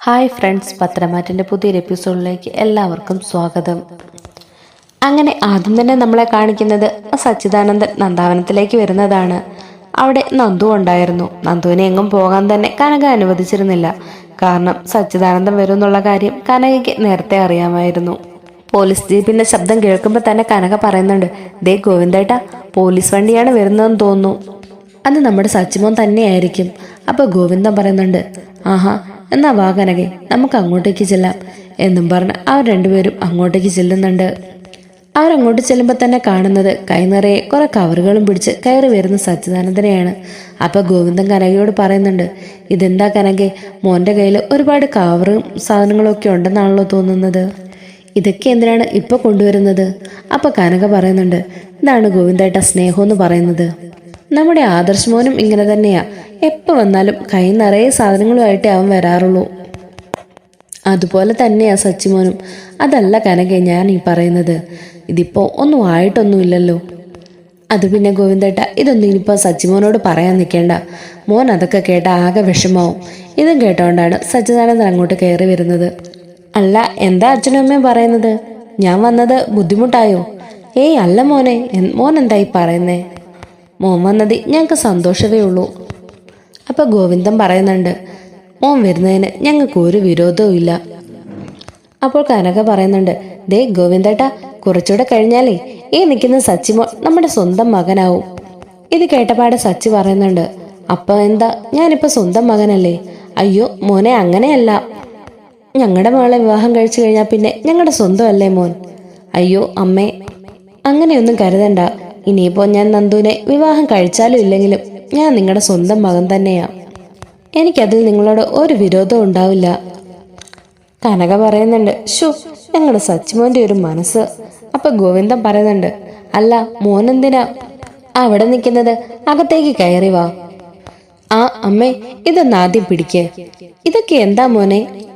Hi friends പത്രമാറ്റിന്റെ പുതിയൊരു എപ്പിസോഡിലേക്ക് എല്ലാവർക്കും സ്വാഗതം. അങ്ങനെ ആദ്യം തന്നെ നമ്മളെ കാണിക്കുന്നത് സച്ചിദാനന്ദൻ നന്ദാവനത്തിലേക്ക് വരുന്നതാണ്. അവിടെ നന്ദു ഉണ്ടായിരുന്നു. നന്ദുവിനെ എങ്ങും പോകാൻ തന്നെ കനക അനുവദിച്ചിരുന്നില്ല. കാരണം സച്ചിദാനന്ദൻ വരുമെന്നുള്ള കാര്യം കനകയ്ക്ക് നേരത്തെ അറിയാമായിരുന്നു. പോലീസ് ജീപ്പിന്റെ ശബ്ദം കേൾക്കുമ്പോൾ തന്നെ കനക പറയുന്നുണ്ട് ദേ ഗോവിന്ദേട്ട പോലീസ് വണ്ടിയാണ് വരുന്നതെന്ന് തോന്നുന്നു. അത് നമ്മുടെ സച്ചിമോൻ തന്നെയായിരിക്കും. അപ്പോൾ ഗോവിന്ദൻ പറയുന്നുണ്ട് ആഹാ എന്നാ വാ കനകെ നമുക്ക് അങ്ങോട്ടേക്ക് ചെല്ലാം എന്നും പറഞ്ഞ് അവർ രണ്ടുപേരും അങ്ങോട്ടേക്ക് ചെല്ലുന്നുണ്ട്. അവരങ്ങോട്ട് ചെല്ലുമ്പോൾ തന്നെ കാണുന്നത് കൈ നിറയെ കുറെ കവറുകളും പിടിച്ച് കയറി വരുന്ന സച്ചിദാനന്ദനെയാണ്. അപ്പൊ ഗോവിന്ദൻ കനകയോട് പറയുന്നുണ്ട് ഇതെന്താ കനകെ മോന്റെ കയ്യിൽ ഒരുപാട് കവറും സാധനങ്ങളും ഒക്കെ ഉണ്ടെന്നാണല്ലോ തോന്നുന്നത്. ഇതൊക്കെ എന്തിനാണ് ഇപ്പൊ കൊണ്ടുവരുന്നത്? അപ്പൊ കനക പറയുന്നുണ്ട് ഇതാണ് ഗോവിന്ദേട്ട സ്നേഹം എന്ന് പറയുന്നത്. നമ്മുടെ ആദർശ് മോനും ഇങ്ങനെ തന്നെയാ. എപ്പോ വന്നാലും കൈ നിറയെ സാധനങ്ങളുമായിട്ടേ അവൻ വരാറുള്ളൂ. അതുപോലെ തന്നെയാ സച്ചിമോനും. അതല്ല കനകെ ഞാൻ ഈ പറയുന്നത്. ഇതിപ്പോ ഒന്നും ആയിട്ടൊന്നുമില്ലല്ലോ. അത് പിന്നെ ഗോവിന്ദേട്ട ഇതൊന്നും ഇനിയിപ്പോൾ സച്ചിമോനോട് പറയാൻ നിൽക്കേണ്ട. മോൻ അതൊക്കെ കേട്ട ആകെ വിഷമാവും. ഇതും കേട്ടോണ്ടാണ് സച്ചിദാനന്ദൻ അങ്ങോട്ട് കയറി വരുന്നത്. അല്ല എന്താ അച്ഛനും അമ്മയും പറയുന്നത്? ഞാൻ വന്നത് ബുദ്ധിമുട്ടായോ? ഏയ് അല്ല മോനെ മോൻ എന്തായി പറയുന്നേ? മോൻ വന്നത് ഞങ്ങൾക്ക് സന്തോഷമേ ഉള്ളൂ. അപ്പൊ ഗോവിന്ദൻ പറയുന്നുണ്ട് ഓൻ വരുന്നതിന് ഞങ്ങൾക്ക് ഒരു വിരോധവും ഇല്ല. അപ്പോൾ കനക പറയുന്നുണ്ട് ദേ ഗോവിന്ദേട്ട കുറച്ചുകൂടെ കഴിഞ്ഞാലേ ഈ നിൽക്കുന്ന സച്ചിമോൾ നമ്മുടെ സ്വന്തം മകനാവും. ഇത് കേട്ടപാട് സച്ചി പറയുന്നുണ്ട് അപ്പൊ എന്താ ഞാനിപ്പോ സ്വന്തം മകനല്ലേ? അയ്യോ മോനെ അങ്ങനെയല്ല. ഞങ്ങളുടെ മകളെ വിവാഹം കഴിച്ചു കഴിഞ്ഞാൽ പിന്നെ ഞങ്ങളുടെ സ്വന്തമല്ലേ മോൻ? അയ്യോ അമ്മേ അങ്ങനെയൊന്നും കരുതണ്ട. ഇനിയിപ്പോ ഞാൻ നന്ദുവിനെ വിവാഹം കഴിച്ചാലും ഇല്ലെങ്കിലും ഞാൻ നിങ്ങളുടെ സ്വന്തം മകൻ തന്നെയാ. എനിക്കതിൽ നിങ്ങളോട് ഒരു വിരോധം ഉണ്ടാവില്ല. കനക പറയുന്നുണ്ട് ഷോ ഞങ്ങളുടെ സച്ചിമോന്റെ ഒരു മനസ്സ്. അപ്പൊ ഗോവിന്ദൻ പറയുന്നുണ്ട് അല്ല മോനെന്തിനാ? അവിടെ നിൽക്കുന്നത് അകത്തേക്ക് കയറി വാ. ആ അമ്മേ ഇതൊന്ന് ആദ്യം പിടിക്ക്. ഇതൊക്കെ എന്താ മോനെ?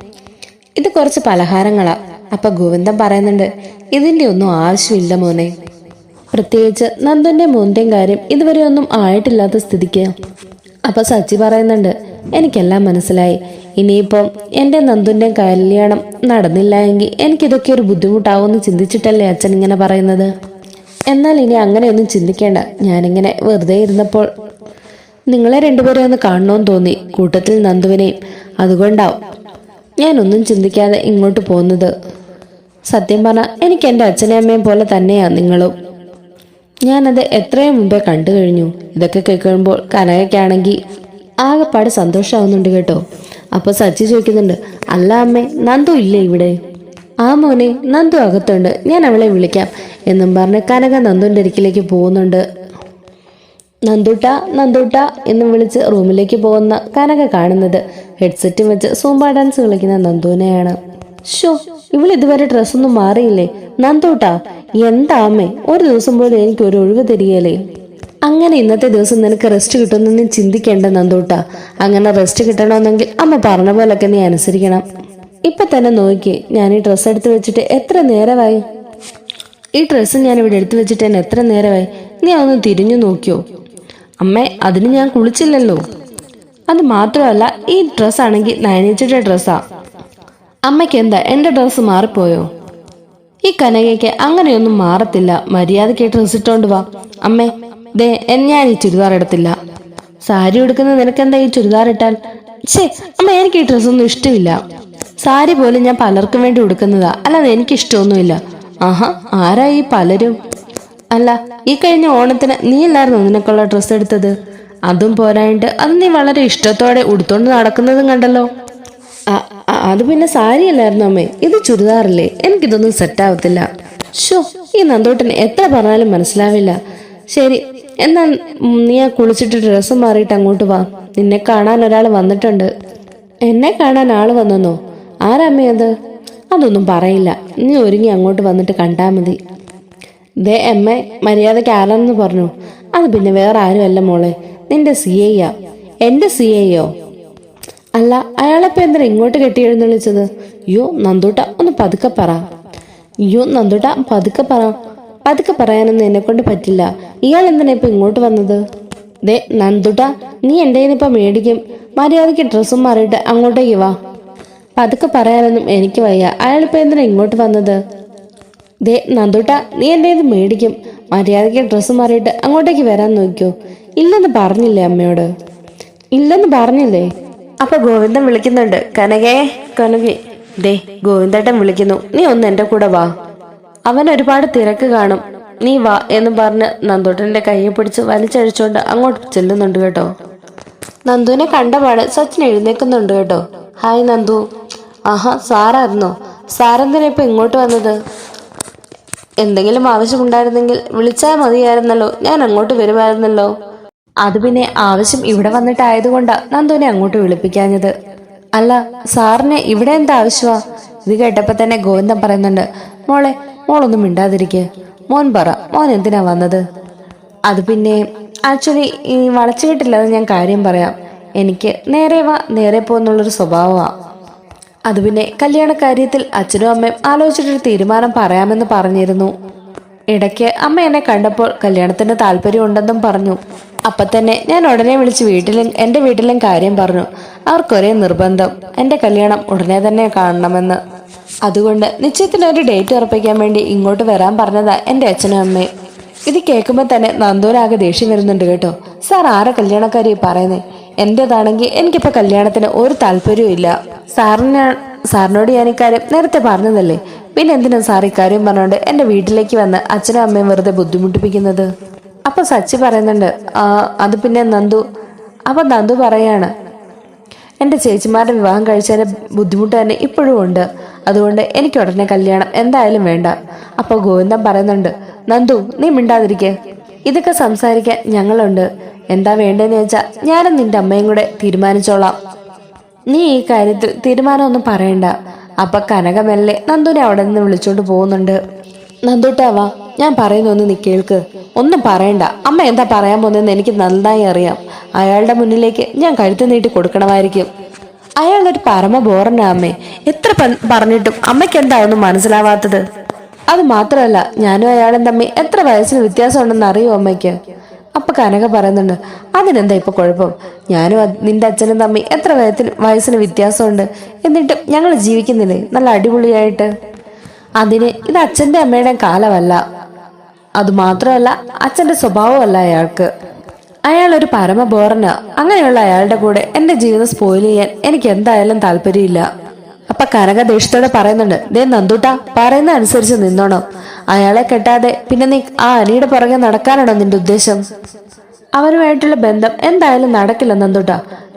ഇത് കുറച്ച് പലഹാരങ്ങളാ. അപ്പൊ ഗോവിന്ദൻ പറയുന്നുണ്ട് ഇതിന്റെ ഒന്നും ആവശ്യമില്ല മോനെ. പ്രത്യേകിച്ച് നന്ദന്റെ മോന്റെയും കാര്യം ഇതുവരെ ഒന്നും ആയിട്ടില്ലാത്ത സ്ഥിതിക്ക്. അപ്പൊ സച്ചി പറയുന്നുണ്ട് എനിക്കെല്ലാം മനസ്സിലായി. ഇനിയിപ്പം എന്റെ നന്ദുന്റെ കല്യാണം നടന്നില്ല എങ്കിൽ എനിക്കിതൊക്കെ ഒരു ബുദ്ധിമുട്ടാവുമെന്ന് ചിന്തിച്ചിട്ടല്ലേ അച്ഛൻ ഇങ്ങനെ പറയുന്നത്? എന്നാൽ ഇനി അങ്ങനെയൊന്നും ചിന്തിക്കേണ്ട. ഞാനിങ്ങനെ വെറുതെ ഇരുന്നപ്പോൾ നിങ്ങളെ രണ്ടുപേരെ ഒന്ന് കാണണമെന്ന് തോന്നി. കൂട്ടത്തിൽ നന്ദുവിനെയും. അതുകൊണ്ടാവും ഞാനൊന്നും ചിന്തിക്കാതെ ഇങ്ങോട്ട് പോകുന്നത്. സത്യം പറഞ്ഞാൽ എനിക്ക് എന്റെ അച്ഛനെയും അമ്മയും പോലെ തന്നെയാണ് നിങ്ങളും. ഞാനത് എത്രയും മുമ്പേ കണ്ടു കഴിഞ്ഞു. ഇതൊക്കെ കേൾക്കുമ്പോൾ കനകയ്ക്കാണെങ്കിൽ ആകെപ്പാട് സന്തോഷമാവുന്നുണ്ട് കേട്ടോ. അപ്പൊ സച്ചി ചോദിക്കുന്നുണ്ട് അല്ല അമ്മേ നന്ദു ഇല്ലേ ഇവിടെ? ആ മോനെ നന്ദു അകത്തുണ്ട്. ഞാൻ അവളെ വിളിക്കാം എന്നും പറഞ്ഞ് കനക നന്ദുവിന്റെ അരിക്കിലേക്ക് പോകുന്നുണ്ട്. നന്ദുട്ട നന്ദുട്ട എന്ന് വിളിച്ച് റൂമിലേക്ക് പോകുന്ന കനക കാണുന്നത് ഹെഡ്സെറ്റ് വെച്ച് സൂമ്പ ഡാൻസ് കളിക്കുന്ന നന്ദുവിനെയാണ്. ഷോ ഇവൾ ഇതുവരെ ഡ്രസ്സൊന്നും മാറിയില്ലേ? നന്ദൂട്ടാ എന്താ അമ്മേ ഒരു ദിവസം പോലും എനിക്ക് ഒരു ഒഴിവ് തരികയല്ലേ അങ്ങനെ ഇന്നത്തെ ദിവസം നിനക്ക് റെസ്റ്റ് കിട്ടുമെന്ന് ചിന്തിക്കേണ്ട നന്ദൂട്ട. അങ്ങനെ റെസ്റ്റ് കിട്ടണമെന്നെങ്കിൽ അമ്മ പറഞ്ഞ പോലൊക്കെ നീ അനുസരിക്കണം. ഇപ്പൊ തന്നെ നോക്കി ഞാൻ ഈ ഡ്രസ്സ് എടുത്ത് വെച്ചിട്ട് എത്ര നേരമായി? ഈ ഡ്രസ്സ് ഞാൻ ഇവിടെ എടുത്തു വെച്ചിട്ട് തന്നെ എത്ര നേരമായി? നീ അതൊന്ന് തിരിഞ്ഞു നോക്കിയോ? അമ്മേ അതിന് ഞാൻ കുളിച്ചില്ലല്ലോ. അത് മാത്രമല്ല ഈ ഡ്രസ്സാണെങ്കിൽ നയനിച്ചിട്ട ഡ്രസ്സാ അമ്മയ്ക്ക് എന്താ എന്റെ ഡ്രസ്സ് മാറിപ്പോയോ? ഈ കനകയ്ക്ക് അങ്ങനെയൊന്നും മാറത്തില്ല. മര്യാദയ്ക്ക് റിസിട്ടോണ്ട് വാ. അമ്മേ ദേ ഞാൻ ഈ ചുരിദാർ എടുത്തില്ല. സാരി ഉടുക്കുന്ന നിനക്കെന്താ ഈ ചുരിദാർ ഇട്ടാൽ? ഛേ അമ്മ എനിക്ക് ഈ ഡ്രസ്സൊന്നും ഇഷ്ടമില്ല. സാരി പോലെ ഞാൻ പലർക്കും വേണ്ടി ഉടുക്കുന്നതാ. അല്ലാതെ എനിക്ക് ഇഷ്ടമൊന്നുമില്ല ആഹാ ആരാ ഈ പലരും? അല്ല ഈ കഴിഞ്ഞ ഓണത്തിന് നീ അല്ലായിരുന്നു നിനക്കുള്ള ഡ്രസ്സ് എടുത്തത്? അതും പോരായിട്ട് അത് നീ വളരെ ഇഷ്ടത്തോടെ ഉടുത്തോണ്ട് നടക്കുന്നതും കണ്ടല്ലോ. അത് പിന്നെ സാരി അല്ലായിരുന്നു അമ്മേ? ഇത് ചുരിദാറല്ലേ? എനിക്കിതൊന്നും സെറ്റ് ആവത്തില്ല. ഷോ ഈ നന്ദോട്ടന് എത്ര പറഞ്ഞാലും മനസ്സിലാവില്ല. ശരി എന്നാ നീ ആ കുളിച്ചിട്ട് ഡ്രസ്സ് മാറിയിട്ട് അങ്ങോട്ട് വാ. നിന്നെ കാണാൻ ഒരാൾ വന്നിട്ടുണ്ട്. എന്നെ കാണാൻ ആൾ വന്നെന്നോ? ആരമ്മേ അത്? അതൊന്നും പറയില്ല. നീ ഒരുങ്ങി അങ്ങോട്ട് വന്നിട്ട് കണ്ടാ മതി. ദേ എമ്മ മര്യാദയ്ക്ക് ആരാണെന്ന് പറഞ്ഞു. അത് പിന്നെ വേറെ ആരുമല്ല മോളെ. നിന്റെ സി ഐയാ എന്റെ സി ഐയോ അല്ല അയാളെപ്പോ എന്തിനാ ഇങ്ങോട്ട് കെട്ടി എഴുന്നള്ളിച്ചത് അയ്യോ നന്ദൂട്ട ഒന്ന് പതുക്കെ പറ. യോ നന്ദൂട്ട പതുക്കെ പറ. പതുക്കെ പറയാനൊന്നും എന്നെ കൊണ്ട് പറ്റില്ല. ഇയാൾ എന്തിനാ ഇപ്പൊ ഇങ്ങോട്ട് വന്നത്? ദേ നന്ദുട്ട നീ എന്റെ ഇപ്പൊ മേടിക്കും. മര്യാദയ്ക്ക് ഡ്രസ്സും മാറിയിട്ട് അങ്ങോട്ടേക്ക് വാ. പതുക്കെ പറയാനൊന്നും എനിക്ക് വയ്യ. അയാളിപ്പോ എന്തിനാ ഇങ്ങോട്ട് വന്നത്? ദേ നന്ദുട്ട നീ എന്റെ ഇത് മേടിക്കും. മര്യാദയ്ക്ക് ഡ്രസ്സ് മാറിയിട്ട് അങ്ങോട്ടേക്ക് വരാൻ നോക്കിയോ ഇല്ലെന്ന് പറഞ്ഞില്ലേ അമ്മയോട്? ഇല്ലെന്ന് പറഞ്ഞില്ലേ? അപ്പൊ ഗോവിന്ദൻ വിളിക്കുന്നുണ്ട്. കനകേ കനകി. ദേ ഗോവിന്ദേട്ടൻ വിളിക്കുന്നു. നീ ഒന്ന് എന്റെ കൂടെ വാ. അവൻ ഒരുപാട് തിരക്ക് കാണും. നീ വാ എന്ന് പറഞ്ഞ് നന്ദോട്ടന്റെ കയ്യെ പിടിച്ച് വലിച്ചഴിച്ചോണ്ട് അങ്ങോട്ട് ചെല്ലുന്നുണ്ട് കേട്ടോ. നന്ദുവിനെ കണ്ടപാട് സച്ചിൻ എഴുന്നേക്കുന്നുണ്ട് കേട്ടോ. ഹായ് നന്ദു. ആഹാ സാറായിരുന്നോ. സാറെന്തിനാ ഇപ്പൊ ഇങ്ങോട്ട് വന്നത്? എന്തെങ്കിലും ആവശ്യമുണ്ടായിരുന്നെങ്കിൽ വിളിച്ചാൽ മതിയായിരുന്നല്ലോ. ഞാൻ അങ്ങോട്ട് വരുമായിരുന്നല്ലോ. അത് പിന്നെ ആവശ്യം ഇവിടെ വന്നിട്ടായതുകൊണ്ടാ നന്ദുവിനെ അങ്ങോട്ട് വിളിപ്പിക്കാഞ്ഞത്. അല്ല സാറിന് ഇവിടെ എന്താ ആവശ്യമാ? ഇത് കേട്ടപ്പോ തന്നെ ഗോവിന്ദൻ പറയുന്നുണ്ട് മോളെ മോളൊന്നും മിണ്ടാതിരിക്ക. മോൻ പറ മോൻ എന്തിനാ വന്നത്? അത് പിന്നെ ആക്ച്വലി ഈ വളച്ചു കിട്ടില്ലാതെ ഞാൻ കാര്യം പറയാം. എനിക്ക് നേരെ വാ നേരെ പോകുന്നുള്ളൊരു സ്വഭാവമാണ് അത് പിന്നെ കല്യാണ കാര്യത്തിൽ അച്ഛനും അമ്മയും ആലോചിച്ചിട്ടൊരു തീരുമാനം പറയാമെന്ന് പറഞ്ഞിരുന്നു. ഇടയ്ക്ക് അമ്മ എന്നെ കണ്ടപ്പോൾ കല്യാണത്തിന് താല്പര്യം ഉണ്ടെന്നും പറഞ്ഞു. അപ്പൊ തന്നെ ഞാൻ ഉടനെ വിളിച്ച് വീട്ടിലും എന്റെ വീട്ടിലും കാര്യം പറഞ്ഞു. അവർക്കൊരേ നിർബന്ധം. എന്റെ കല്യാണം ഉടനെ തന്നെ കാണണമെന്ന്. അതുകൊണ്ട് നിശ്ചയത്തിന് ഒരു ഡേറ്റ് ഉറപ്പിക്കാൻ വേണ്ടി ഇങ്ങോട്ട് വരാൻ പറഞ്ഞതാ എന്റെ അച്ഛനും അമ്മയും. ഇത് കേൾക്കുമ്പോൾ തന്നെ നന്ദൂരാകെ ദേഷ്യം വരുന്നുണ്ട് കേട്ടോ. സാർ ആരെ കല്യാണക്കാരി പറയുന്നേ? എന്റേതാണെങ്കിൽ എനിക്കിപ്പോൾ കല്യാണത്തിന് ഒരു താല്പര്യവും ഇല്ല. സാറിന് സാറിനോട് ഞാൻ ഇക്കാര്യം നേരത്തെ പറഞ്ഞതല്ലേ? പിന്നെ എന്തിനാ സാർ ഇക്കാര്യം പറഞ്ഞോണ്ട് എന്റെ വീട്ടിലേക്ക് വന്ന് അച്ഛനും അമ്മയും വെറുതെ ബുദ്ധിമുട്ടിപ്പിക്കുന്നത്? അപ്പൊ സച്ചി പറയുന്നുണ്ട് "ആ, അത് പിന്നെ നന്ദു. അപ്പൊ നന്ദു പറയാണ് എന്റെ ചേച്ചിമാരുടെ വിവാഹം കഴിച്ചതിന്റെ ബുദ്ധിമുട്ട് തന്നെ ഇപ്പോഴും ഉണ്ട്. അതുകൊണ്ട് എനിക്ക് ഉടനെ കല്യാണം എന്തായാലും വേണ്ട. അപ്പോൾ ഗോവിന്ദൻ പറയുന്നുണ്ട് നന്ദു നീ മിണ്ടാതിരിക്കെ. ഇതൊക്കെ സംസാരിക്കാൻ ഞങ്ങളുണ്ട്. എന്താ വേണ്ടതെന്ന് വെച്ചാൽ ഞാനും നിന്റെ അമ്മയും കൂടെ തീരുമാനിച്ചോളാം. നീ ഈ കാര്യത്തിൽ തീരുമാനമൊന്നും പറയണ്ട. അപ്പൊ കനകമെല്ലെ നന്ദുനെ അവിടെ നിന്ന് വിളിച്ചോണ്ട് പോകുന്നുണ്ട്. നന്ദുട്ടാവാ ഞാൻ പറയുന്നൊന്ന് നീ കേൾക്ക്. ഒന്നും പറയണ്ട. അമ്മ എന്താ പറയാൻ പോകുന്നതെന്ന് എനിക്ക് നന്നായി അറിയാം. അയാളുടെ മുന്നിലേക്ക് ഞാൻ കഴുത്ത് നീട്ടി കൊടുക്കണമായിരിക്കും. അയാളൊരു പരമ ബോറനാ അമ്മേ. എത്ര പറഞ്ഞിട്ടും അമ്മയ്ക്ക് എന്താ ഒന്നും മനസ്സിലാവാത്തത്? അത് മാത്രമല്ല ഞാനും അയാളും തമ്മിൽ എത്ര വയസ്സിന് വ്യത്യാസം ഉണ്ടെന്ന് അറിയോ അമ്മയ്ക്ക്? അപ്പൊ കനക പറയുന്നുണ്ട് അതിനെന്താ ഇപ്പൊ കുഴപ്പം? ഞാനും നിന്റെ അച്ഛനും തമ്മിൽ എത്ര വയത്തിന് വയസ്സിന് വ്യത്യാസമുണ്ട്? എന്നിട്ടും ഞങ്ങൾ ജീവിക്കുന്നില്ലേ? നല്ല അടിപൊളിയായിട്ട്. അതിന് ഇത് അച്ഛന്റെ അമ്മയുടെ കാലമല്ല. അത് മാത്രമല്ല അച്ഛന്റെ സ്വഭാവമല്ല അയാൾക്ക്. അയാൾ ഒരു പരമ ബോറന അങ്ങനെയുള്ള അയാളുടെ കൂടെ എന്റെ ജീവിതം സ്പോയിൽ ചെയ്യാൻ എനിക്ക് എന്തായാലും താല്പര്യമില്ല. അപ്പൊ കനക ദേഷ്യത്തോടെ പറയുന്നുണ്ട് ദേ നന്ദുട്ട പറയുന്ന അനുസരിച്ച് നിന്നോണം. അയാളെ കെട്ടാതെ പിന്നെ നീ ആ അനിയുടെ പുറകെ നടക്കാനാണോ നിന്റെ ഉദ്ദേശം? അവനുമായിട്ടുള്ള ബന്ധം എന്തായാലും നടക്കില്ല നന്ദുട്ട.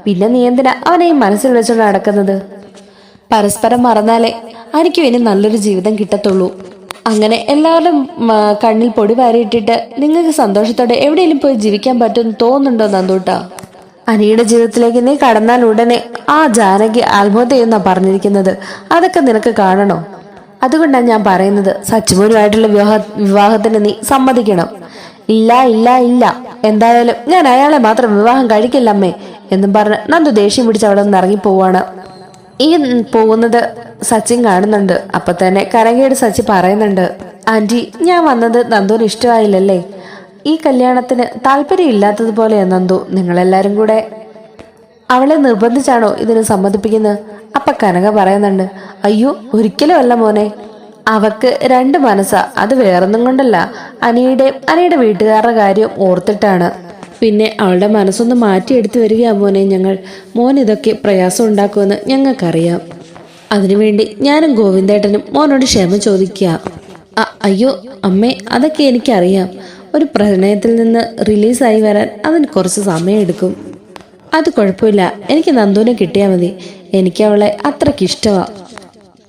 പിന്നെ നീ എന്തിനാ അവനെ ഈ മനസ്സിൽ വെച്ചോണ്ട് നടക്കുന്നത്? പരസ്പരം മറന്നാലേ എനിക്കും ഇനി നല്ലൊരു ജീവിതം കിട്ടത്തുള്ളൂ. അങ്ങനെ എല്ലാവരും കണ്ണിൽ പൊടി വാരിയിട്ടിട്ട് നിങ്ങൾക്ക് സന്തോഷത്തോടെ എവിടെയെങ്കിലും പോയി ജീവിക്കാൻ പറ്റുമെന്ന് തോന്നുന്നുണ്ടോ നന്ദൂട്ട? അനിയുടെ ജീവിതത്തിലേക്ക് നീ കടന്നാൽ ഉടനെ ആ ജാനകി ആത്മഹത്യ ചെയ്യുന്ന പറഞ്ഞിരിക്കുന്നത്. അതൊക്കെ നിനക്ക് കാണണോ? അതുകൊണ്ടാണ് ഞാൻ പറയുന്നത് സച്ചുമോനുമായിട്ടുള്ള വിവാഹ വിവാഹത്തിന് നീ സമ്മതിക്കണം. ഇല്ല ഇല്ല ഇല്ല. എന്തായാലും ഞാൻ അയാളെ മാത്രം വിവാഹം കഴിക്കില്ല അമ്മേ എന്നും പറഞ്ഞ് നന്ദു ദേഷ്യം പിടിച്ച് അവിടെ നിന്ന് ഇറങ്ങി പോവാണ് ഈ പോകുന്നത് സച്ചിൻ കാണുന്നുണ്ട്. അപ്പൊ തന്നെ കരങ്ങേട് സച്ചി പറയുന്നുണ്ട് ആന്റി ഞാൻ വന്നത് നന്ദുവിന് ഇഷ്ടമായില്ലല്ലേ? ഈ കല്യാണത്തിന് താല്പര്യം ഇല്ലാത്തതുപോലെയാ നന്ദു നിങ്ങളെല്ലാരും കൂടെ. അവളെ നിർബന്ധിച്ചാണോ ഇതിന് സമ്മതിപ്പിക്കുന്നത്? അപ്പ കനക പറയുന്നുണ്ട് അയ്യോ ഒരിക്കലും അല്ല മോനെ. അവക്ക് രണ്ട് മനസ്സാ അത് വേറൊന്നും കൊണ്ടല്ല. അനിയുടെ അനിയുടെ വീട്ടുകാരുടെ കാര്യം ഓർത്തിട്ടാണ്. പിന്നെ അവളുടെ മനസ്സൊന്ന് മാറ്റിയെടുത്തു വരികയാ മോനെ ഞങ്ങൾ. മോൻ ഇതൊക്കെ പ്രയാസം ഉണ്ടാക്കുമെന്ന് ഞങ്ങൾക്കറിയാം. അതിനുവേണ്ടി ഞാനും ഗോവിന്ദേട്ടനും മോനോട് ക്ഷമ ചോദിക്കുക അയ്യോ അമ്മേ അതൊക്കെ എനിക്കറിയാം. ഒരു പ്രണയത്തിൽ നിന്ന് റിലീസായി വരാൻ അവൻ കുറച്ച് സമയമെടുക്കും. അത് കുഴപ്പമില്ല. എനിക്ക് നന്ദുവിനെ കിട്ടിയാൽ മതി. എനിക്ക് അവളെ അത്രയ്ക്ക് ഇഷ്ടമാണ്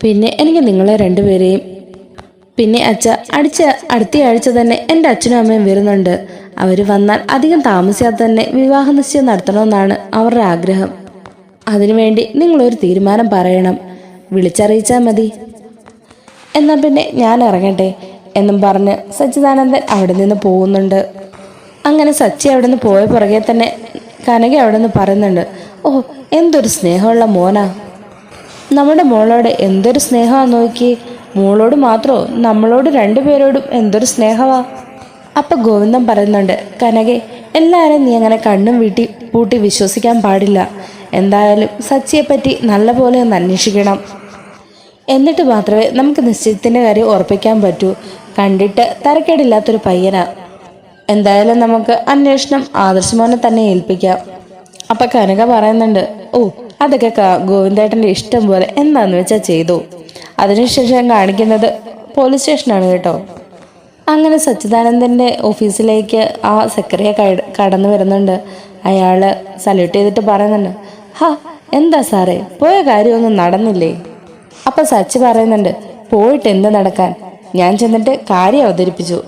പിന്നെ എനിക്ക് നിങ്ങളെ രണ്ടുപേരെയും പിന്നെ അച്ഛ അടിച്ച അടുത്ത ആഴ്ച തന്നെ എന്റെ അച്ഛനും അമ്മയും വരുന്നുണ്ട്. അവർ വന്നാൽ അധികം താമസിയാതെ തന്നെ വിവാഹ നിശ്ചയം നടത്തണമെന്നാണ് അവരുടെ ആഗ്രഹം. അതിനുവേണ്ടി നിങ്ങളൊരു തീരുമാനം പറയണം. വിളിച്ചറിയിച്ചാൽ മതി. എന്നാൽ പിന്നെ ഞാൻ ഇറങ്ങട്ടെ. എന്നും പറഞ്ഞ് സച്ചിദാനന്ദൻ അവിടെ നിന്ന് പോകുന്നുണ്ട്. അങ്ങനെ സച്ചി അവിടെ നിന്ന് പോയ പുറകെ തന്നെ കനക അവിടെ നിന്ന് പറയുന്നുണ്ട് ഓ എന്തൊരു സ്നേഹമുള്ള മോനാ. നമ്മുടെ മോളോട് എന്തൊരു സ്നേഹമാണ് നോക്കി മോളോട് മാത്രമോ നമ്മളോട് രണ്ടുപേരോടും എന്തൊരു സ്നേഹമാ. അപ്പം ഗോവിന്ദൻ പറയുന്നുണ്ട് കനകെ എല്ലാവരും നീ അങ്ങനെ കണ്ണും വീട്ടി പൂട്ടി വിശ്വസിക്കാൻ പാടില്ല. എന്തായാലും സച്ചിയെപ്പറ്റി നല്ലപോലെ ഒന്ന് അന്വേഷിക്കണം. എന്നിട്ട് മാത്രമേ നമുക്ക് നിശ്ചയത്തിന്റെ കാര്യം ഉറപ്പിക്കാൻ പറ്റൂ. കണ്ടിട്ട് തരക്കേടില്ലാത്തൊരു പയ്യനാ. എന്തായാലും നമുക്ക് അന്വേഷണം ആദർശമോനെ തന്നെ ഏൽപ്പിക്കാം. അപ്പൊ കനക പറയുന്നുണ്ട് ഓ അതൊക്കെ ഗോവിന്ദേട്ടന്റെ ഇഷ്ടം പോലെ എന്താന്ന് വെച്ചാൽ ചെയ്തു. അതിനുശേഷം കാണിക്കുന്നത് പോലീസ് സ്റ്റേഷനാണ് കേട്ടോ. അങ്ങനെ സച്ചിദാനന്ദന്റെ ഓഫീസിലേക്ക് ആ സെക്രട്ടറിയെ കടന്നു വരുന്നുണ്ട്. അയാൾ സല്യൂട്ട് ചെയ്തിട്ട് പറയുന്നുണ്ട് ഹാ എന്താ സാറേ പോയ കാര്യമൊന്നും നടന്നില്ലേ? അപ്പൊ സച്ചി പറയുന്നുണ്ട് പോയിട്ട് എന്ത് നടക്കാൻ? ഞാൻ ചെന്നിട്ട് കാര്യം അവതരിപ്പിച്ചു.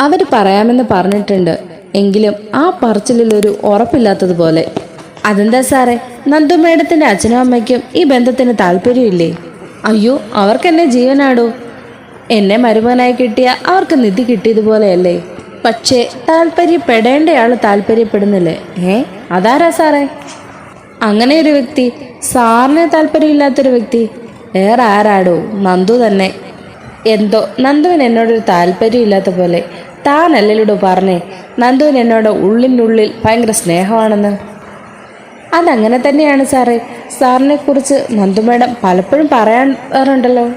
അവർ പറയാമെന്ന് പറഞ്ഞിട്ടുണ്ട്. എങ്കിലും ആ പറച്ചിലിൽ ഒരു ഉറപ്പില്ലാത്തതുപോലെ. അതെന്താ സാറേ? നന്ദു മേഡത്തിന്റെ അച്ഛനും അമ്മയ്ക്കും ഈ ബന്ധത്തിന് താല്പര്യമില്ലേ? അയ്യോ അവർക്കെന്നെ ജീവനാടോ? എന്നെ മരുമകനായി കിട്ടിയ അവർക്ക് നിധി കിട്ടിയതുപോലെയല്ലേ? പക്ഷേ താല്പര്യപ്പെടേണ്ടയാൾ താല്പര്യപ്പെടുന്നില്ലേ? ഏ അതാരാ സാറേ? അങ്ങനെ ഒരു വ്യക്തി സാറിന് താല്പര്യമില്ലാത്തൊരു വ്യക്തി. വേറെ ആരാടോ? നന്ദു തന്നെ. എന്തോ നന്ദുവിന് എന്നോടൊരു താല്പര്യമില്ലാത്ത പോലെ. താനല്ലല്ലോ പറഞ്ഞേ നന്ദുവിന് എന്നോട് ഉള്ളിനുള്ളിൽ ഭയങ്കര സ്നേഹമാണെന്ന്. അതങ്ങനെ തന്നെയാണ് സാറേ. സാറിനെ കുറിച്ച് നന്ദു മേഡം പലപ്പോഴും പറയാറുണ്ടല്ലോ.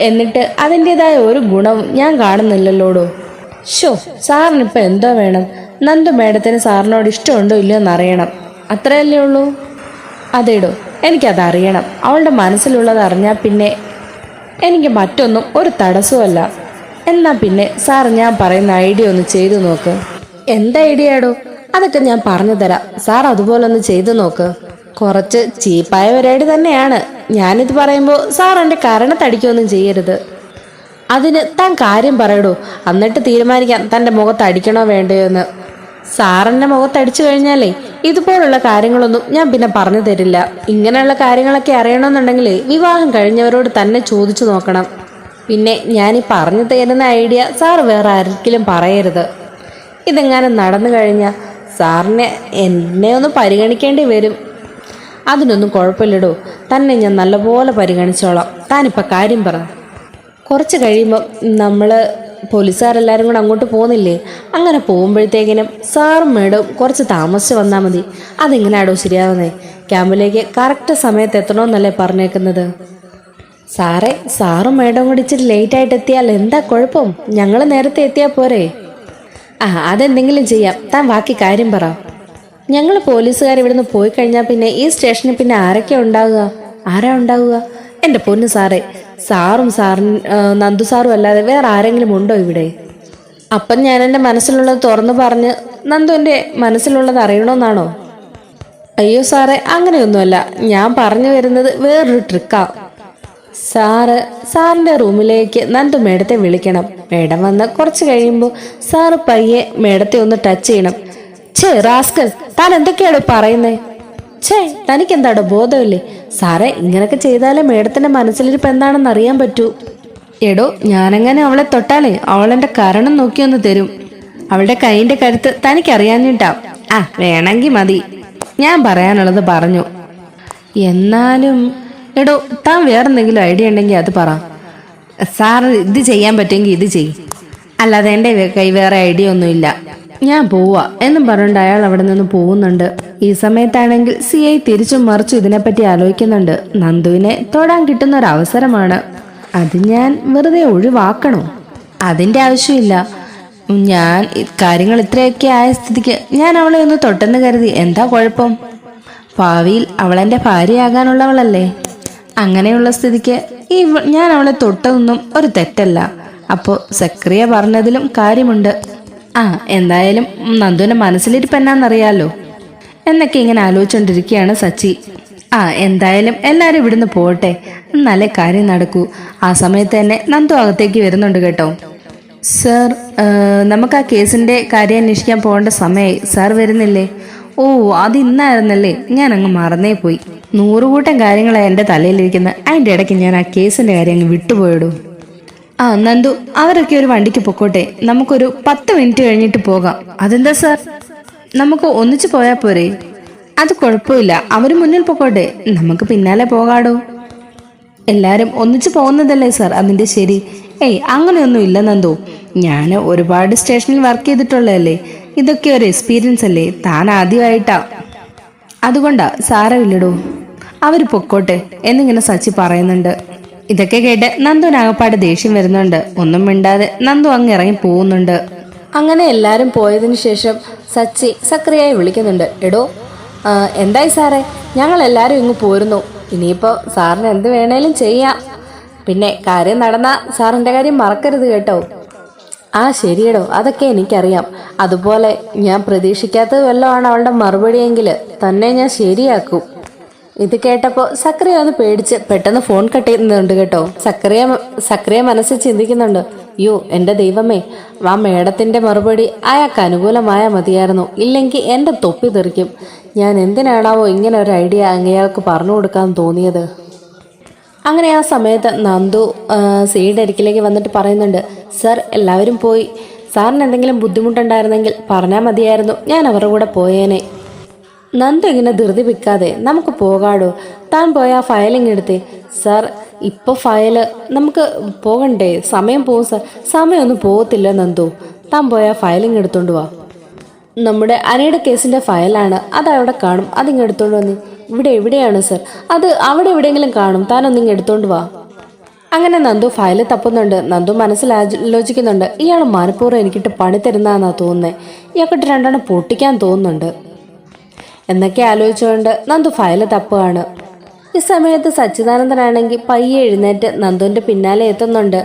എന്നിട്ട് അതിന്റെതായ ഒരു ഗുണവും ഞാൻ കാണുന്നില്ലല്ലോടോ. ഷോ സാറിനിപ്പോൾ എന്തോ വേണം. നന്ദു മേഡത്തിന് സാറിനോട് ഇഷ്ടമുണ്ടോ ഇല്ലയോ എന്നറിയണം. അത്രയല്ലേ ഉള്ളൂ? അതേടോ എനിക്കതറിയണം. അവളുടെ മനസ്സിലുള്ളത് അറിഞ്ഞാൽ പിന്നെ എനിക്ക് മറ്റൊന്നും ഒരു തടസ്സമല്ല എന്നാ പിന്നെ സാർ ഞാൻ പറയുന്ന ഐഡിയ ഒന്ന് ചെയ്തു നോക്ക്. എന്ത് ഐഡിയയാടോ അതൊക്കെ ഞാൻ പറഞ്ഞു തരാം. സാർ അതുപോലെ ഒന്ന് ചെയ്തു നോക്ക്. കുറച്ച് ചീപ്പായ പരിപാടി തന്നെയാണ്. ഞാനിത് പറയുമ്പോൾ സാർ എന്റെ കരണത്തടിക്കൊന്നും ചെയ്യരുത്. അതിന് താൻ കാര്യം പറയടോ. എന്നിട്ട് തീരുമാനിക്കാൻ തന്റെ മുഖത്ത് അടിക്കണോ വേണ്ടയോ എന്ന്. സാറിന്റെ മുഖത്ത് അടിച്ചു കഴിഞ്ഞാലേ ഇതുപോലുള്ള കാര്യങ്ങളൊന്നും ഞാൻ പിന്നെ പറഞ്ഞു തരില്ല. ഇങ്ങനെയുള്ള കാര്യങ്ങളൊക്കെ അറിയണമെന്നുണ്ടെങ്കിൽ വിവാഹം കഴിഞ്ഞവരോട് തന്നെ ചോദിച്ചു നോക്കണം. പിന്നെ ഞാൻ ഈ പറഞ്ഞു തരുന്ന ഐഡിയ സാർ വേറെ ആർക്കെങ്കിലും പറയരുത്. ഇതെങ്ങാനും നടന്നു കഴിഞ്ഞാൽ സാറിനെ എന്നെ ഒന്ന് പരിഗണിക്കേണ്ടി വരും. അതിനൊന്നും കുഴപ്പമില്ലടോ. തന്നെ ഞാൻ നല്ലപോലെ പരിഗണിച്ചോളാം. താനിപ്പോൾ കാര്യം പറ. കുറച്ച് കഴിയുമ്പോൾ നമ്മൾ പോലീസുകാരെല്ലാവരും കൂടെ അങ്ങോട്ട് പോകുന്നില്ലേ അങ്ങനെ പോകുമ്പോഴത്തേക്കിനും സാറും മേഡവും കുറച്ച് താമസിച്ച് വന്നാൽ മതി. അതെങ്ങനെയാടോ ശരിയാവുന്നേ? ക്യാമ്പിലേക്ക് കറക്റ്റ് സമയത്ത് എത്തണമെന്നല്ലേ പറഞ്ഞേക്കുന്നത്. സാറേ സാറും മേഡവും കൂടി ഇച്ചിരി ലേറ്റ് ആയിട്ട് എത്തിയാൽ എന്താ കുഴപ്പം? ഞങ്ങൾ നേരത്തെ എത്തിയാൽ പോരെ? ആ അതെന്തെങ്കിലും ചെയ്യാം. താൻ ബാക്കി കാര്യം പറ. ഞങ്ങൾ പോലീസുകാർ ഇവിടുന്ന് പോയി കഴിഞ്ഞാൽ പിന്നെ ഈ സ്റ്റേഷനിൽ പിന്നെ ആരൊക്കെ ഉണ്ടാവുക? ആരാ ഉണ്ടാവുക? എന്റെ പൊന്നു സാറേ സാറും സാറിന് നന്ദു സാറും അല്ലാതെ വേറെ ആരെങ്കിലും ഉണ്ടോ ഇവിടെ? അപ്പം ഞാൻ എന്റെ മനസ്സിലുള്ളത് തുറന്നു പറഞ്ഞ് നന്ദു എന്റെ മനസ്സിലുള്ളത് അറിയണമെന്നാണോ അയ്യോ സാറേ അങ്ങനെയൊന്നുമല്ല. ഞാൻ പറഞ്ഞു വരുന്നത് വേറൊരു ട്രിക്കാ. സാറ് സാറിന്റെ റൂമിലേക്ക് നന്ദു മേഡത്തെ വിളിക്കണം. മേഡം വന്ന് കുറച്ച് കഴിയുമ്പോൾ സാറ് പയ്യെ മേഡത്തെ ഒന്ന് ടച്ച് ചെയ്യണം. ഛേ റാസ്കൽ താൻ എന്തൊക്കെയാണോ പറയുന്നേ? ഛേ തനിക്കെന്താടോ ബോധമില്ലേ? സാറേ ഇങ്ങനൊക്കെ ചെയ്താലേ മേഡത്തിന്റെ മനസ്സിലിരിപ്പ് എന്താണെന്ന് അറിയാൻ പറ്റൂ. എടോ ഞാനെങ്ങനെ അവളെ തൊട്ടാലേ അവളെന്റെ കരണം നോക്കിയൊന്ന് തരും. അവളുടെ കൈയിന്റെ കരുത്ത് തനിക്കറിയാഞ്ഞിട്ടാ. ആ വേണമെങ്കിൽ മതി. ഞാൻ പറയാനുള്ളത് പറഞ്ഞു. എന്നാലും എടോ താൻ വേറെന്തെങ്കിലും ഐഡിയ ഉണ്ടെങ്കിൽ അത് പറ. സാർ ഇത് ചെയ്യാൻ പറ്റുമെങ്കിൽ ഇത് ചെയ്യും. അല്ലാതെ എന്റെ കൈ വേറെ ഐഡിയ ഒന്നുമില്ല. ഞാൻ പോവാ. എന്നും പറഞ്ഞുകൊണ്ട് അയാൾ അവിടെ നിന്ന് പോകുന്നുണ്ട്. ഈ സമയത്താണെങ്കിൽ സി ഐ തിരിച്ചും മറിച്ചും ഇതിനെപ്പറ്റി ആലോചിക്കുന്നുണ്ട്. നന്ദുവിനെ തൊടാൻ കിട്ടുന്ന ഒരു അവസരമാണ് അത് ഞാൻ വെറുതെ ഒഴിവാക്കണോ? അതിന്റെ ആവശ്യമില്ല. ഞാൻ കാര്യങ്ങൾ ഇത്രയൊക്കെ ആയ സ്ഥിതിക്ക് ഞാൻ അവളെ ഒന്ന് തൊട്ടെന്ന് കരുതി. എന്താ കുഴപ്പം? ഭാവിയിൽ അവളെന്റെ ഭാര്യയാകാനുള്ളവളല്ലേ? അങ്ങനെയുള്ള സ്ഥിതിക്ക് ഈ ഞാൻ അവളെ തൊട്ടതൊന്നും ഒരു തെറ്റല്ല. അപ്പോൾ സക്രിയ പറഞ്ഞതിലും കാര്യമുണ്ട്. ആ എന്തായാലും നന്ദുവിന്റെ മനസ്സിലിരിപ്പ് എന്നാന്നറിയാലോ. എന്നൊക്കെ ഇങ്ങനെ ആലോചിച്ചുകൊണ്ടിരിക്കുകയാണ് സച്ചി. ആ എന്തായാലും എല്ലാവരും ഇവിടുന്ന് പോട്ടെ നല്ല കാര്യം നടക്കൂ. ആ സമയത്ത് തന്നെ നന്ദു അകത്തേക്ക് വരുന്നുണ്ട് കേട്ടോ. സർ നമുക്ക് ആ കേസിന്റെ കാര്യം അന്വേഷിക്കാൻ പോകേണ്ട സമയമായി സാർ വരുന്നില്ലേ? ഓ അത് ഇന്നായിരുന്നല്ലേ. ഞാൻ അങ്ങ് മറന്നേ പോയി. നൂറുകൂട്ടം കാര്യങ്ങളാണ് എന്റെ തലയിലിരിക്കുന്നത്. അതിന്റെ ഇടയ്ക്ക് ഞാൻ ആ കേസിന്റെ കാര്യം അങ്ങ് വിട്ടുപോയിടും. ആ നന്ദു അവരൊക്കെ ഒരു വണ്ടിക്ക് പൊക്കോട്ടെ. നമുക്കൊരു പത്ത് മിനിറ്റ് കഴിഞ്ഞിട്ട് പോകാം. അതെന്താ സാർ? നമുക്ക് ഒന്നിച്ചു പോയാൽ പോരെ. അത് കുഴപ്പമില്ല. അവർ മുന്നിൽ പൊക്കോട്ടെ. നമുക്ക് പിന്നാലെ പോകാടോ. എല്ലാരും ഒന്നിച്ചു പോകുന്നതല്ലേ സാർ? അതിന്റെ ശരി. ഏയ് അങ്ങനെയൊന്നും ഇല്ല നന്ദു. ഞാൻ ഒരുപാട് സ്റ്റേഷനിൽ വർക്ക് ചെയ്തിട്ടുള്ളതല്ലേ. ഇതൊക്കെ ഒരു എക്സ്പീരിയൻസ് അല്ലേ. താൻ ആദ്യമായിട്ടാ. അതുകൊണ്ടാ സാരമില്ലടോ. അവർ പൊക്കോട്ടെ. എന്നിങ്ങനെ സച്ചി പറയുന്നുണ്ട്. ഇതൊക്കെ കേട്ട് നന്ദുവിനാകപ്പാട് ദേഷ്യം വരുന്നുണ്ട്. ഒന്നും മിണ്ടാതെ നന്ദു അങ്ങ് ഇറങ്ങി പോകുന്നുണ്ട്. അങ്ങനെ എല്ലാരും പോയതിനു ശേഷം സച്ചി സക്രിയായി വിളിക്കുന്നുണ്ട്. എടോ എന്തായി സാറേ? ഞങ്ങൾ എല്ലാരും ഇങ്ങ് പോരുന്നു. ഇനിയിപ്പോൾ സാറിന് എന്ത് വേണേലും ചെയ്യാം. പിന്നെ കാര്യം നടന്ന സാറിന്റെ കാര്യം മറക്കരുത് കേട്ടോ. ആ ശരിയടോ. അതൊക്കെ എനിക്കറിയാം. അതുപോലെ ഞാൻ പ്രതീക്ഷിക്കാത്തത് വല്ലതുമാണ് അവളുടെ മറുപടിയെങ്കിൽ തന്നെ ഞാൻ ശരിയാക്കും. ഇത് കേട്ടപ്പോൾ സക്രിയ ഒന്ന് പേടിച്ച് പെട്ടെന്ന് ഫോൺ കട്ട് ചെയ്യുന്നുണ്ട് കേട്ടോ. സക്രിയ സക്രിയ മനസ്സിൽ ചിന്തിക്കുന്നുണ്ട് യോ എന്റെ ദൈവമേ ആ മേടത്തിന്റെ മറുപടി അയാൾക്ക് അനുകൂലമായ മതിയായിരുന്നു. ഇല്ലെങ്കിൽ എന്റെ തൊപ്പി തെറിക്കും. ഞാൻ എന്തിനാണാവോ ഇങ്ങനെ ഒരു ഐഡിയ അങ്ങയാൾക്ക് പറഞ്ഞു കൊടുക്കാൻ തോന്നിയത്? അങ്ങനെ ആ സമയത്ത് നന്ദു സീയുടെ അരിക്കിലേക്ക് വന്നിട്ട് പറയുന്നുണ്ട് സർ എല്ലാവരും പോയി. സാറിന് എന്തെങ്കിലും ബുദ്ധിമുട്ടുണ്ടായിരുന്നെങ്കിൽ പറഞ്ഞാൽ മതിയായിരുന്നു. ഞാൻ അവരുടെ കൂടെ പോയേനെ. നന്ദു ഇങ്ങനെ ധൃതി വെക്കാതെ നമുക്ക് പോകാടോ? താൻ പോയ ആ ഫയലിങ് എടുത്തേ. സാർ ഇപ്പോൾ ഫയൽ നമുക്ക് പോകണ്ടേ? സമയം പോകും സാർ സമയമൊന്നും പോകത്തില്ല നന്ദു. താൻ പോയ ഫയലിങ് എടുത്തോണ്ട് വാ. നമ്മുടെ അനയുടെ കേസിന്റെ ഫയലാണ് അത് അവിടെ കാണും. അതിങ്ങ് എടുത്തോണ്ട് വന്ന്. ഇവിടെ എവിടെയാണ് സർ അത് അവിടെ എവിടെയെങ്കിലും കാണും. താനൊന്നിങ്ങ് എടുത്തോണ്ട് വാ. അങ്ങനെ നന്ദു ഫയൽ തപ്പുന്നുണ്ട്. നന്ദു മനസ്സിൽ ആലോചിക്കുന്നുണ്ട് ഇയാൾ മനഃപൂർവം എനിക്കിട്ട് പണി തരുന്നതാണെന്നാണ് തോന്നുന്നത് ഇയാൾക്കിട്ട് രണ്ടെണ്ണം പൊട്ടിക്കാൻ തോന്നുന്നുണ്ട്. എന്നൊക്കെ ആലോചിച്ചുകൊണ്ട് നന്ദു ഫയൽ തപ്പുകയാണ് ഈ സമയത്ത് സച്ചിദാനന്ദനാണെങ്കിൽ പയ്യെ എഴുന്നേറ്റ് നന്ദുവിന്റെ പിന്നാലെ എത്തുന്നുണ്ട്.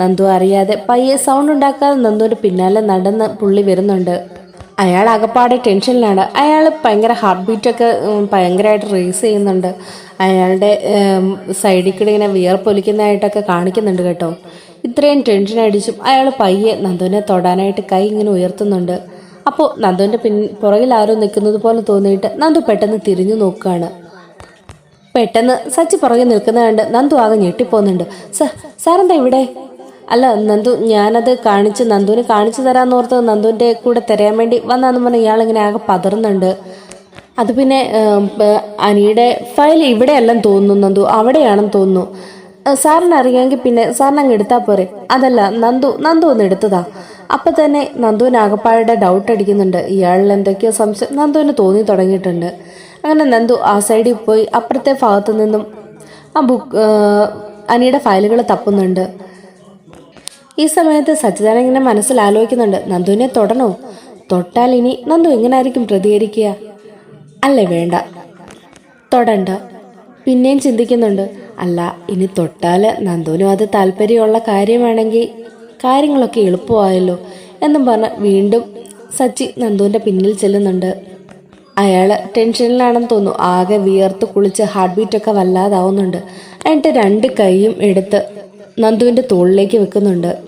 നന്ദു അറിയാതെ പയ്യെ സൗണ്ട് ഉണ്ടാക്കാതെ നന്ദുവിന്റെ പിന്നാലെ നടന്ന് പുള്ളി വരുന്നുണ്ട്. അയാൾ അകപ്പാടെ ടെൻഷനിലാണ്. അയാൾ ഭയങ്കര ഹാർട്ട് ബീറ്റൊക്കെ ഭയങ്കരമായിട്ട് റേസ് ചെയ്യുന്നുണ്ട്. അയാളുടെ സൈഡിൽ കൂടെ ഇങ്ങനെ വിയർപ്പൊലിക്കുന്നതായിട്ടൊക്കെ കാണിക്കുന്നുണ്ട് കേട്ടോ. ഇത്രയും ടെൻഷൻ അടിച്ചും അയാൾ പയ്യെ നന്ദുവിനെ തൊടാനായിട്ട് കൈ ഇങ്ങനെ ഉയർത്തുന്നുണ്ട്. അപ്പോൾ നന്ദുവിന്റെ പിൻ പുറകിൽ ആരോ നിൽക്കുന്നത് പോലെ തോന്നിയിട്ട് നന്ദു പെട്ടെന്ന് തിരിഞ്ഞു നോക്കുകയാണ് പെട്ടെന്ന് സച്ചി പുറകെ നിൽക്കുന്ന കണ്ട് നന്ദു ആകെ ഞെട്ടിപ്പോകുന്നുണ്ട്. സാർ സാറെന്താ ഇവിടെ? അല്ല നന്ദു ഞാനത് കാണിച്ച് നന്ദുവിന് കാണിച്ചു തരാമെന്ന് ഓർത്ത് നന്ദുവിന്റെ കൂടെ തരാൻ വേണ്ടി വന്നാന്ന് പറഞ്ഞാൽ ഇയാളിങ്ങനെ ആകെ പതറുന്നുണ്ട്. അത് പിന്നെ അനിയുടെ ഫയൽ ഇവിടെയല്ലെന്ന് തോന്നുന്നു നന്ദു അവിടെയാണെന്ന് തോന്നുന്നു. സാറിനറിയാമെങ്കിൽ പിന്നെ സാറിന് അങ്ങ് എടുത്താൽ പോരെ? അതല്ല നന്ദു നന്ദു ഒന്ന് എടുത്തതാ. അപ്പം തന്നെ നന്ദുവിന് ആകപ്പാടെ ഡൗട്ട് അടിക്കുന്നുണ്ട്. ഇയാളിൽ എന്തൊക്കെയോ സംശയം നന്ദുവിന് തോന്നി തുടങ്ങിയിട്ടുണ്ട്. അങ്ങനെ നന്ദു ആ സൈഡിൽ പോയി അപ്പുറത്തെ ഭാഗത്തു നിന്നും ആ ബുക്ക് അനിയുടെ ഫയലുകൾ തപ്പുന്നുണ്ട്. ഈ സമയത്ത് സച്ചിദാനൻ ഇങ്ങനെ മനസ്സിൽ ആലോചിക്കുന്നുണ്ട് നന്ദുവിനെ തൊടണോ? തൊട്ടാൽ ഇനി നന്ദു എങ്ങനെ ആയിരിക്കും പ്രതികരിക്കുക? അല്ലേ വേണ്ട. തൊടണ്ട. പിന്നെയും ചിന്തിക്കുന്നുണ്ട്. അല്ല ഇനി തൊട്ടാൽ നന്ദുവിനും അത് താല്പര്യമുള്ള കാര്യമാണെങ്കിൽ കാര്യങ്ങളൊക്കെ എളുപ്പമായല്ലോ എന്നും പറഞ്ഞ് വീണ്ടും സച്ചി നന്ദുവിന്റെ പിന്നിൽ ചെല്ലുന്നുണ്ട്. അയാൾ ടെൻഷനിലാണെന്ന് തോന്നുന്നു. ആകെ വിയർത്ത് കുളിച്ച് ഹാർട്ട് ബീറ്റൊക്കെ വല്ലാതാവുന്നുണ്ട്. എന്നിട്ട് രണ്ട് കൈയും എടുത്ത് നന്ദുവിന്റെ തോളിലേക്ക് വെക്കുന്നുണ്ട്.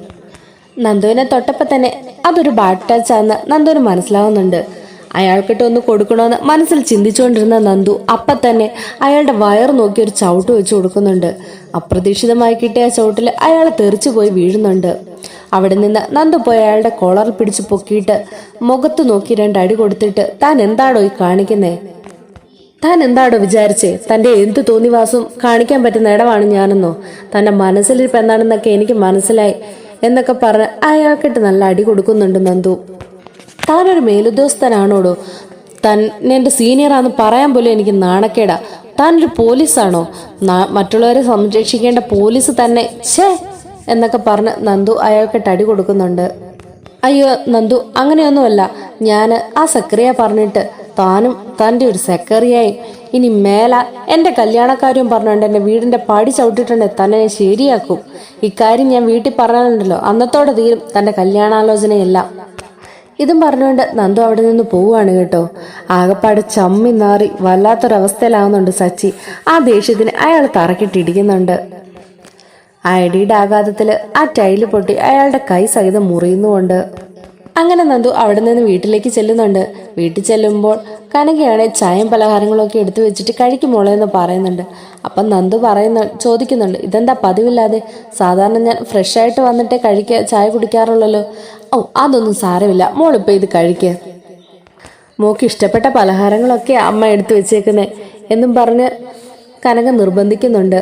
നന്ദുവിനെ തൊട്ടപ്പോൾ തന്നെ അതൊരു ബാഡ് ടച്ച് ആണെന്ന് നന്ദുവിന് മനസ്സിലാവുന്നുണ്ട്. അയാൾക്കിട്ട് ഒന്ന് കൊടുക്കണമെന്ന് മനസ്സിൽ ചിന്തിച്ചുകൊണ്ടിരുന്ന നന്ദു അപ്പം തന്നെ അയാളുടെ വയർ നോക്കി ഒരു ചവിട്ട് വെച്ച് കൊടുക്കുന്നുണ്ട്. അപ്രതീക്ഷിതമായി കിട്ടിയ ചവിട്ടിൽ അയാൾ തെറിച്ചു പോയി വീഴുന്നുണ്ട്. അവിടെ നിന്ന് നന്ദു പോയി അയാളുടെ കോളറിൽ പിടിച്ച് പൊക്കിയിട്ട് മുഖത്ത് നോക്കി രണ്ടടി കൊടുത്തിട്ട് താൻ എന്താടോ ഈ കാണിക്കുന്നേ? താൻ എന്താടോ വിചാരിച്ചേ? തന്റെ എന്ത് തോന്നിവാസവും കാണിക്കാൻ പറ്റുന്ന ഇടമാണ് ഞാനെന്നോ? തന്റെ മനസ്സിലിരിപ്പ് എന്താണെന്നൊക്കെ എനിക്ക് മനസ്സിലായി എന്നൊക്കെ പറഞ്ഞ് അയാൾക്കിട്ട് നല്ല അടി കൊടുക്കുന്നുണ്ട് നന്ദു. താനൊരു മേലുദ്യോഗസ്ഥനാണോടോ? താൻ എന്റെ സീനിയറാന്ന് പറയാൻ പോലും എനിക്ക് നാണക്കേടാ. താനൊരു പോലീസാണോ? മറ്റുള്ളവരെ സംരക്ഷിക്കേണ്ട പോലീസ് തന്നെ ഛേ എന്നൊക്കെ പറഞ്ഞ് നന്ദു അയാൾക്ക് തടി കൊടുക്കുന്നുണ്ട്. അയ്യോ നന്ദു അങ്ങനെയൊന്നുമല്ല. ഞാൻ ആ സെക്രിയ പറഞ്ഞിട്ട് താനും തന്റെ ഒരു സെക്രട്ടറിയായും ഇനി മേല എന്റെ കല്യാണക്കാരും പറഞ്ഞുകൊണ്ട് എന്റെ വീടിന്റെ പടി ചവിട്ടിട്ടുണ്ട് തന്നെ ശരിയാക്കും. ഇക്കാര്യം ഞാൻ വീട്ടിൽ പറഞ്ഞാലുണ്ടല്ലോ അന്നത്തോടെ തീരും തന്റെ കല്യാണാലോചനയെല്ലാം. ഇതും പറഞ്ഞുകൊണ്ട് നന്ദു അവിടെ നിന്ന് പോവുകയാണ് കേട്ടോ. ആകപ്പാടെ ചമ്മി നാറി വല്ലാത്തൊരവസ്ഥയിലാവുന്നുണ്ട് സച്ചി. ആ ദേഷ്യത്തിന് അയാൾ തറക്കിട്ടിടിക്കുന്നുണ്ട് ആ ഇടിയുടെ ആഘാതത്തിൽ ആ ടൈൽ പൊട്ടി അയാളുടെ കൈ സഹിതം മുറിയുന്നുമുണ്ട്. അങ്ങനെ നന്ദു അവിടെ നിന്ന് വീട്ടിലേക്ക് ചെല്ലുന്നുണ്ട്. വീട്ടിൽ ചെല്ലുമ്പോൾ കനകയാണെ ചായം പലഹാരങ്ങളൊക്കെ എടുത്തു വെച്ചിട്ട് കഴിക്കുമോളെ എന്ന് പറയുന്നുണ്ട്. അപ്പം നന്ദു പറയുന്ന ചോദിക്കുന്നുണ്ട് ഇതെന്താ പതിവില്ലാതെ? സാധാരണ ഞാൻ ഫ്രഷ് ആയിട്ട് വന്നിട്ടേ കഴിക്കുക ചായ കുടിക്കാറുള്ളല്ലോ. ഓ അതൊന്നും സാരമില്ല. മോളിപ്പോൾ ഇത് കഴിക്കുക മോക്ക് ഇഷ്ടപ്പെട്ട പലഹാരങ്ങളൊക്കെ അമ്മ എടുത്തു വെച്ചേക്കുന്നേ എന്നും പറഞ്ഞ് കനക നിർബന്ധിക്കുന്നുണ്ട്.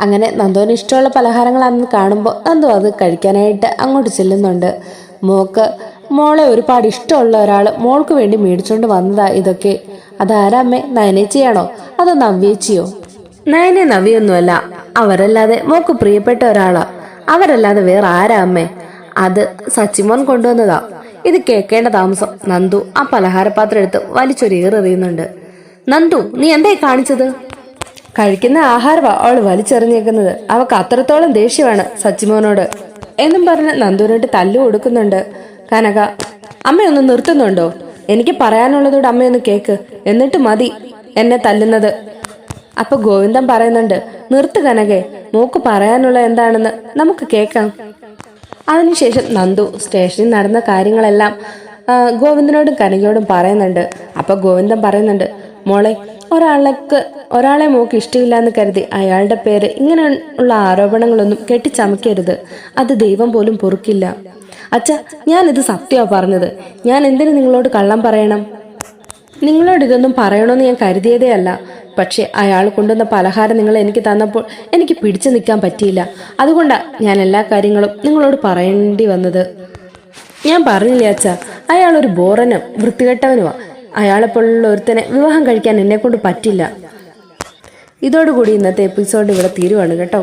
അങ്ങനെ നന്ദോന് ഇഷ്ടമുള്ള പലഹാരങ്ങൾ അന്ന് കാണുമ്പോൾ നന്ദു അത് കഴിക്കാനായിട്ട് അങ്ങോട്ട് ചെല്ലുന്നുണ്ട്. മോക്ക് മോളെ ഒരുപാട് ഇഷ്ടമുള്ള ഒരാൾ മോൾക്ക് വേണ്ടി മേടിച്ചുകൊണ്ട് വന്നതാ ഇതൊക്കെ. അതാരമ്മേ നയനേച്ചിയാണോ? അതോ നവ്യേച്ചിയോ? നയനെ നവിയൊന്നുമല്ല. അവരല്ലാതെ മോക്ക് പ്രിയപ്പെട്ട ഒരാളാ. അവരല്ലാതെ വേറെ ആരാ അമ്മേ? അത് സച്ചിമോൻ കൊണ്ടുവന്നതാ. ഇത് കേൾക്കേണ്ട താമസം. നന്ദു ആ പലഹാരപാത്രം എടുത്ത് വലിച്ചൊരു ഏറെറിയുന്നുണ്ട് നന്ദു നീ എന്തായി കാണിച്ചത്? കഴിക്കുന്ന ആഹാരമാ അവൾ വലിച്ചെറിഞ്ഞേക്കുന്നത്. അവക്ക് അത്രത്തോളം ദേഷ്യമാണ് സച്ചിമോനോട്. എന്നും പറഞ്ഞ് നന്ദുവിനോട്ട് തല്ലു കൊടുക്കുന്നുണ്ട്. കനക അമ്മയൊന്ന് നിർത്തുന്നുണ്ടോ? എനിക്ക് പറയാനുള്ളതോട് അമ്മയൊന്ന് കേക്ക്. എന്നിട്ട് മതി എന്നെ തല്ലുന്നത്. അപ്പൊ ഗോവിന്ദൻ പറയുന്നുണ്ട് നിർത്തു കനകെ. മൂക്ക് പറയാനുള്ള എന്താണെന്ന് നമുക്ക് കേൾക്കാം. അതിനുശേഷം നന്ദു സ്റ്റേഷനിൽ നടന്ന കാര്യങ്ങളെല്ലാം ഗോവിന്ദനോടും കനകയോടും പറയുന്നുണ്ട്. അപ്പൊ ഗോവിന്ദൻ പറയുന്നുണ്ട് മോളെ ഒരാൾക്ക് ഒരാളെ മോക്ക് ഇഷ്ടമില്ല എന്ന് കരുതി അയാളുടെ പേര് ഇങ്ങനെയുള്ള ആരോപണങ്ങളൊന്നും കെട്ടിച്ചമക്കരുത് അത് ദൈവം പോലും പൊറുക്കില്ല. അച്ഛ ഇത് സത്യമാ പറഞ്ഞത്. ഞാൻ എന്തിനു നിങ്ങളോട് കള്ളം പറയണം? നിങ്ങളോട് ഇതൊന്നും പറയണമെന്ന് ഞാൻ കരുതിയതേ അല്ല. പക്ഷെ അയാൾ കൊണ്ടുവന്ന പലഹാരം നിങ്ങൾ എനിക്ക് തന്നപ്പോൾ എനിക്ക് പിടിച്ചു നിൽക്കാൻ പറ്റിയില്ല. അതുകൊണ്ടാണ് ഞാൻ എല്ലാ കാര്യങ്ങളും നിങ്ങളോട് പറയേണ്ടി വന്നത്. ഞാൻ പറഞ്ഞില്ലേ അച്ഛ അയാൾ ഒരു ബോറനും വൃത്തികെട്ടവനുമാ അയാളെപ്പോലുള്ള ഒരുത്തനെ വിവാഹം കഴിക്കാൻ എന്നെ കൊണ്ട് പറ്റില്ല. ഇതോടുകൂടി ഇന്നത്തെ എപ്പിസോഡ് ഇവിടെ തീരുവാണ് കേട്ടോ.